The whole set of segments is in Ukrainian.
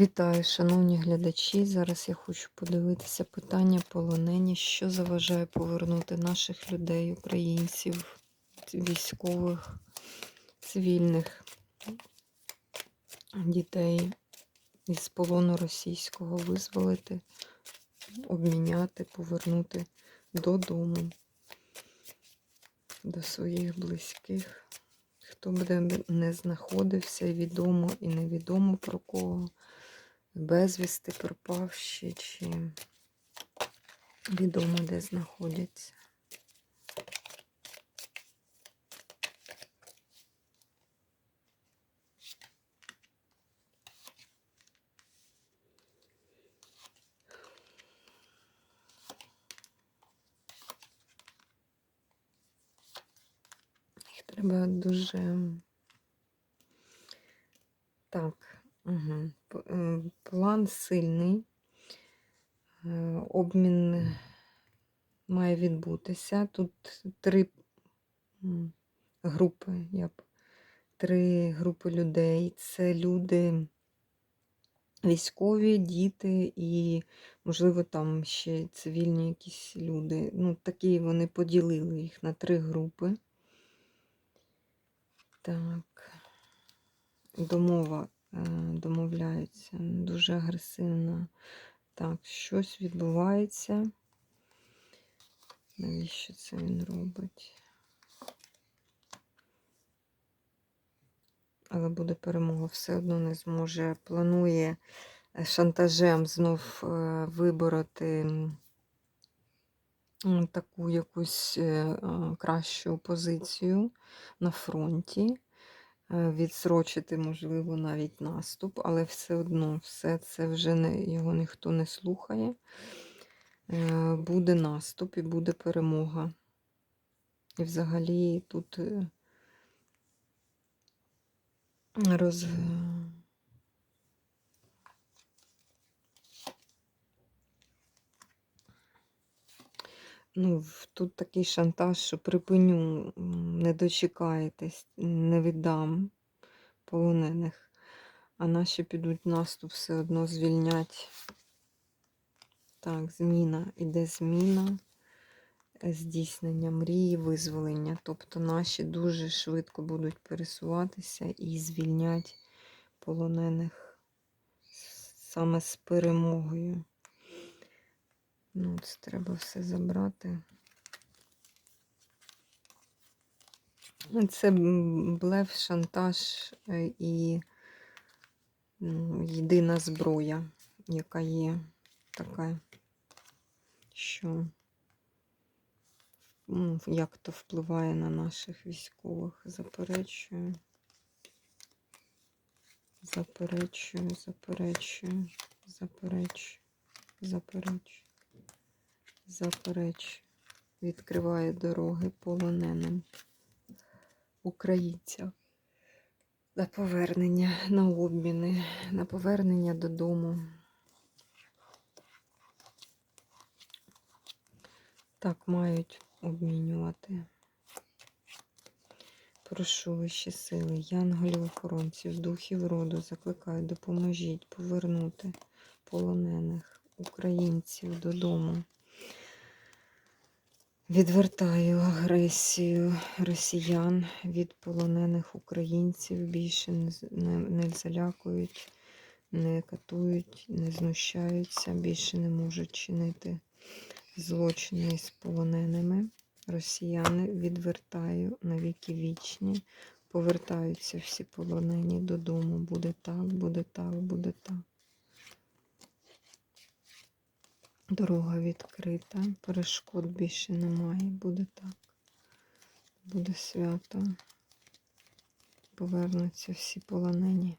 Вітаю, шановні глядачі. Зараз я хочу подивитися питання полонені, що заважає повернути наших людей, українців, військових, цивільних дітей із полону російського визволити, обміняти, повернути додому, до своїх близьких. Хто буде не знаходився, відомо і невідомо про кого безвісти пропавші, чи відомо, де знаходяться. Треба дуже так. Угу. План сильний. Е, Обмін має відбутися. Тут три групи, я б, три групи людей. Це люди військові, діти і, можливо, там ще цивільні якісь люди. Ну, такі вони поділили їх на три групи. Так. Домова домовляються дуже агресивно. Так, щось відбувається. Навіщо це він робить? Але буде перемога, все одно не зможе. Планує е, шантажем знов е, вибороти таку якусь е, кращу позицію на фронті. Е, Відсрочити, можливо, навіть наступ, але все одно все це вже не, його ніхто не слухає. Е, Буде наступ і буде перемога. І взагалі тут е, роз... Ну, тут такий шантаж, що припиню, не дочекаєтесь, не віддам полонених, а наші підуть наступ, все одно звільнять. Так, зміна. Іде зміна, е, здійснення мрії, визволення. Тобто наші дуже швидко будуть пересуватися і звільнять полонених саме з перемогою. Ну, це треба все забрати. Це блеф, шантаж е, і ну, єдина зброя, яка є така, що ну, як то впливає на наших військових. Заперечую. Заперечую, заперечую, заперечую, заперечую, заперечую. Відкриває дороги полоненим українцям на повернення, на обміни, на повернення додому. Так мають обмінювати. Прошу вищі сили, янголів охоронців, духів роду, закликаю, допоможіть повернути полонених українців додому. Відвертаю агресію росіян від полонених українців. Більше не, не, залякують, не катують, не знущаються, більше не можуть чинити злочини із полоненими. Росіяни відвертаю на віки вічні. Повертаються всі полонені додому. Буде так, буде так, буде так. Дорога відкрита, перешкод більше немає, буде так. Буде свято. Повернуться всі полонені.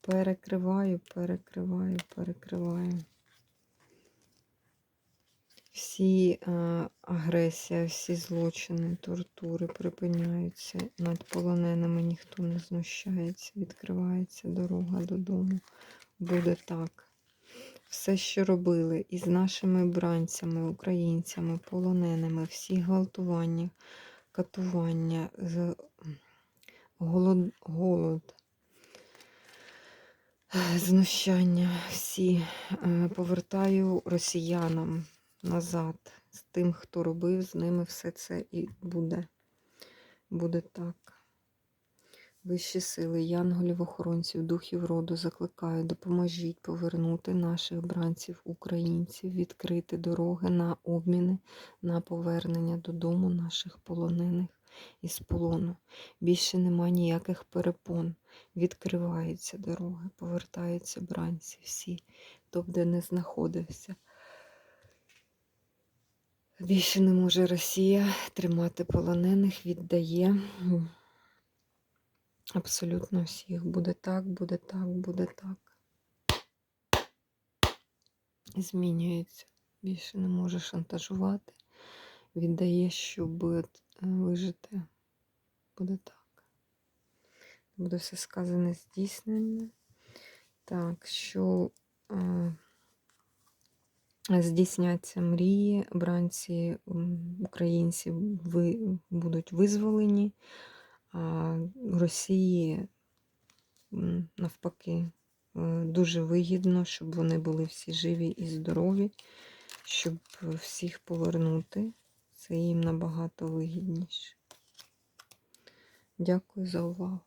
Перекриваю, перекриваю, перекриваю. Всі е, агресія, всі злочини, тортури припиняються. Над полоненими ніхто не знущається. Відкривається дорога додому. Буде так. Все, що робили із нашими бранцями, українцями, полоненими, всі гвалтування, катування, голод, голод знущання всі е, повертаю росіянам назад. З тим, хто робив, з ними все це і буде. Буде так. Вищі сили, янголів, охоронців, духів роду закликаю, допоможіть повернути наших бранців, українців, відкрити дороги на обміни, на повернення додому наших полонених із полону. Більше нема ніяких перепон. Відкриваються дороги, повертаються бранці всі, хто б де не знаходився. Більше не може Росія тримати полонених, віддає. Абсолютно всіх. Буде так, буде так, буде так. Змінюється. Більше не може шантажувати. Віддає, щоб е, вижити. Буде так. Буде все сказане здійснене. Так, що е, здійсняться мрії, бранці м, українці ви, будуть визволені, а Росії навпаки е, дуже вигідно, щоб вони були всі живі і здорові, щоб всіх повернути. Це їм набагато вигідніше. Дякую за увагу.